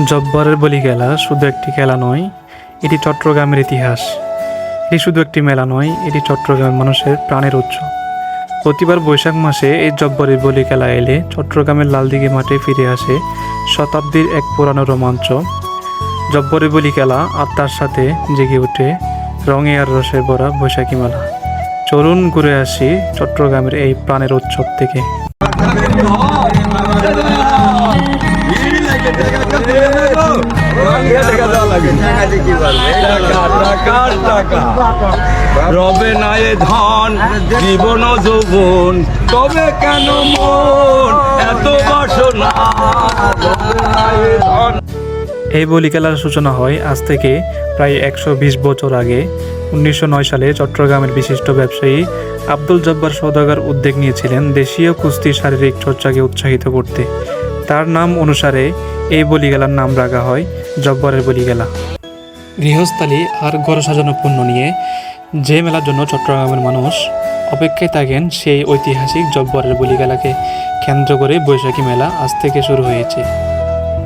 জব্বরের বলি খেলা শুধু একটি খেলা নয়, এটি চট্টগ্রামের ইতিহাস। এটি শুধু একটি মেলা নয়, এটি চট্টগ্রামের মানুষের প্রাণের উৎস। প্রতিবার বৈশাখ মাসে এই জব্বরের বলি খেলা এলে চট্টগ্রামের লালদিঘি মাঠে ফিরে আসে শতাব্দীর এক পুরানো রোমাঞ্চ। জব্বরের বলি খেলা আর তার সাথে জেগে ওঠে রঙে আর রসে ভরা বৈশাখী মেলা। চরুণ ঘুরে আসি চট্টগ্রামের এই প্রাণের উৎসব থেকে। রবে নাই ধন, জীবন যৌবন, তবে কেন মন? এত বাসনা। এই বলি খেলার সূচনা হয় আজ থেকে প্রায় একশো বিশ বছর আগে। উনিশশো নয় সালে চট্টগ্রামের বিশিষ্ট ব্যবসায়ী আব্দুল জব্বার সওদাগর উদ্যোগ নিয়েছিলেন দেশীয় কুস্তি শারীরিক চর্চাকে উৎসাহিত করতে। তার নাম অনুসারে এই বলি খেলার নাম রাখা হয়, জব্বরের বলি খেলা গৃহস্থালী আর ঘর সাজানো পণ্য নিয়ে যে মেলার জন্য চট্টগ্রামের মানুষ অপেক্ষায় থাকেন, সেই ঐতিহাসিক জব্বরের বলিগেলাকে কেন্দ্র করে বৈশাখী মেলা আজ থেকে শুরু হয়েছে।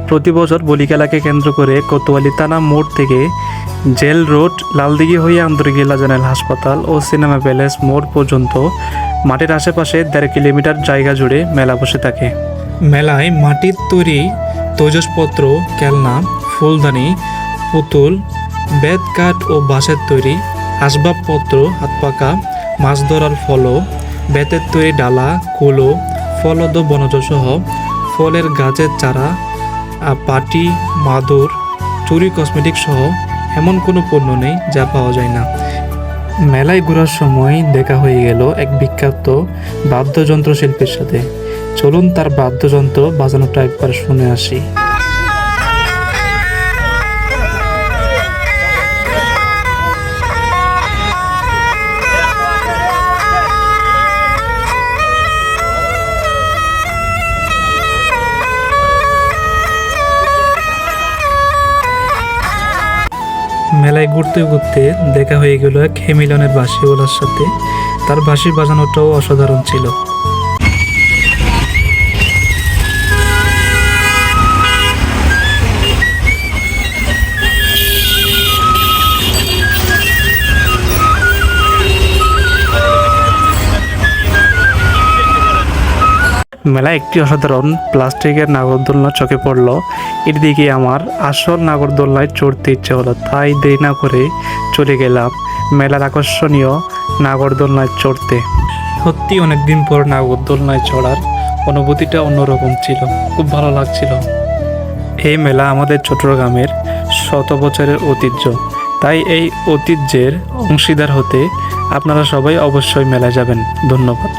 প্রতি বছর বলি খেলাকে কেন্দ্র করে কোতোয়ালি থানা মোড় থেকে জেল রোড, লালদিঘি হয়ে আন্তর্গিলা জেনারেল হাসপাতাল ও সিনেমা প্যালেস মোড় পর্যন্ত মাঠের আশেপাশে দেড় কিলোমিটার জায়গা জুড়ে মেলা বসে থাকে। মেলায় মাটির তৈরি তৈজসপত্র খেলনা ফুলদানি, পুতুল বেত কাঠ ও বাঁশের তৈরি আসবাবপত্র হাত পাকা মাছ ধরার ফলও, বেতের তৈরি ডালা, কুলো, ফলদ বনজ সহ ফলের গাছের চারা পাটি, মাদুর, চুরি কসমেটিক সহ এমন কোনো পণ্য নেই যা পাওয়া যায় না। মেলায় ঘোরার সময় দেখা হয়ে গেল এক বিখ্যাত বাদ্যযন্ত্র শিল্পীর সাথে। চলুন তার বাদ্যযন্ত্র বাজানোটা একবার শুনে আসি। মেলায় ঘুরতে ঘুরতে দেখা হয়ে গেল এক হেমিলনের বাঁশিওয়ালার সাথে। তার বাঁশি বাজানোটাও অসাধারণ ছিল। মেলায় একটি অসাধারণ প্লাস্টিকের নাগরদোলনা চোখে পড়ল। এর দিকে আমার আসল নাগরদোলনায় চড়তে ইচ্ছে হলো, তাই দেরি না করে চলে গেলাম মেলার আকর্ষণীয় নাগরদোলনায় চড়তে। সত্যি অনেকদিন পর নাগরদোলনায় চড়ার অনুভূতিটা অন্যরকম ছিল, খুব ভালো লাগছিল। এই মেলা আমাদের চট্টগ্রামের শত বছরের ঐতিহ্য, তাই এই ঐতিহ্যের অংশীদার হতে আপনারা সবাই অবশ্যই মেলায় যাবেন। ধন্যবাদ।